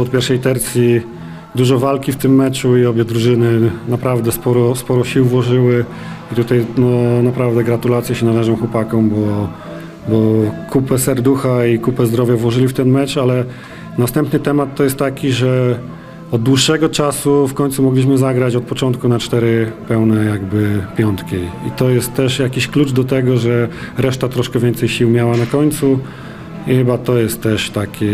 Od pierwszej tercji dużo walki w tym meczu i obie drużyny naprawdę sporo, sporo sił włożyły i tutaj no, naprawdę gratulacje się należą chłopakom, bo, bo kupę serducha i kupę zdrowia włożyli w ten mecz, ale następny temat to jest taki, że od dłuższego czasu w końcu mogliśmy zagrać od początku na cztery pełne jakby piątki i to jest też jakiś klucz do tego, że reszta troszkę więcej sił miała na końcu. I chyba to jest też taki.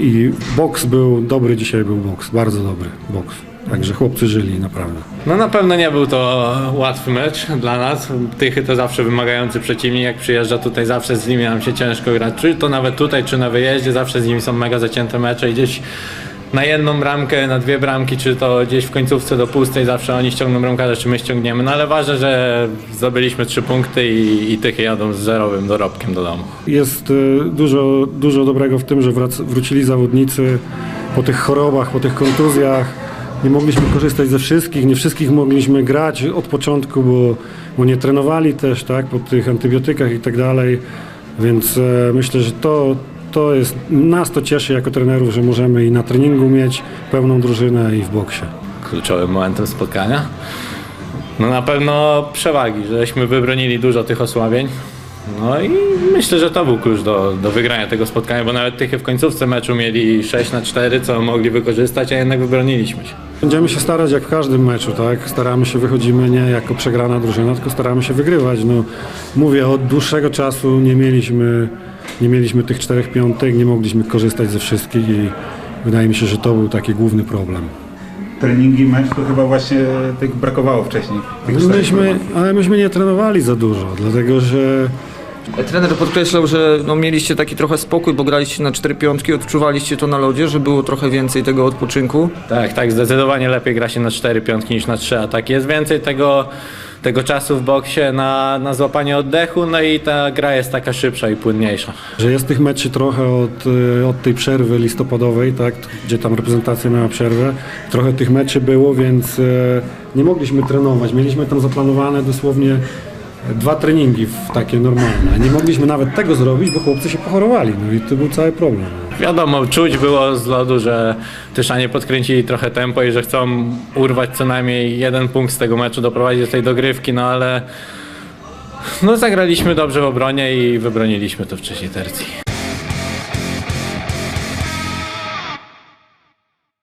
I boks był dobry, dzisiaj był boks, bardzo dobry boks. Także chłopcy żyli naprawdę. No na pewno nie był to łatwy mecz dla nas. Tychy to zawsze wymagający przeciwnik. Jak przyjeżdża tutaj, zawsze z nimi nam się ciężko grać. Czy to nawet tutaj, czy na wyjeździe, zawsze z nimi są mega zacięte mecze i gdzieś na jedną bramkę, na dwie bramki, czy to gdzieś w końcówce do pustej, zawsze oni ściągną bramkarza, czy my ściągniemy. No ale ważne, że zdobyliśmy trzy punkty i, i jadą z zerowym dorobkiem do domu. Jest y, dużo, dużo dobrego w tym, że wrac- wrócili zawodnicy po tych chorobach, po tych kontuzjach. Nie mogliśmy korzystać ze wszystkich, nie wszystkich mogliśmy grać od początku, bo, bo nie trenowali też, tak, po tych antybiotykach i tak dalej. Więc e, myślę, że to, to jest, nas to cieszy jako trenerów, że możemy i na treningu mieć pełną drużynę i w boksie. kluczowym momentem spotkania. No na pewno przewagi, żeśmy wybronili dużo tych osłabień. No i myślę, że to był klucz do, do wygrania tego spotkania, bo nawet Tychy w końcówce meczu mieli 6 na 4, co mogli wykorzystać, a jednak wybroniliśmy się. Będziemy się starać jak w każdym meczu, tak? Staramy się, wychodzimy nie jako przegrana drużyna, tylko staramy się wygrywać. No, mówię, od dłuższego czasu nie mieliśmy, nie mieliśmy tych czterech piątek, nie mogliśmy korzystać ze wszystkich i wydaje mi się, że to był taki główny problem. treningi, mecz, to chyba właśnie tego brakowało wcześniej. Tych czterech Myśmy, ale myśmy nie trenowali za dużo, dlatego że Trener podkreślał, że no, mieliście taki trochę spokój, bo graliście na cztery piątki, odczuwaliście to na lodzie, że było trochę więcej tego odpoczynku. Tak, tak, zdecydowanie lepiej gra się na 4 piątki niż na 3 ataki. Jest więcej tego, tego czasu w boksie na, na złapanie oddechu, no i ta gra jest taka szybsza i płynniejsza. że jest tych meczy trochę od, y, od tej przerwy listopadowej, tak, gdzie tam reprezentacja miała przerwę. Trochę tych meczy było, więc e, nie mogliśmy trenować. Mieliśmy tam zaplanowane dosłownie dwa treningi w takie normalne. Nie mogliśmy nawet tego zrobić, bo chłopcy się pochorowali. No i to był cały problem. Wiadomo, czuć było z lodu, że Tyszanie podkręcili trochę tempo i że chcą urwać co najmniej jeden punkt z tego meczu, doprowadzić do tej dogrywki, no ale no zagraliśmy dobrze w obronie i wybroniliśmy to w trzeciej tercji.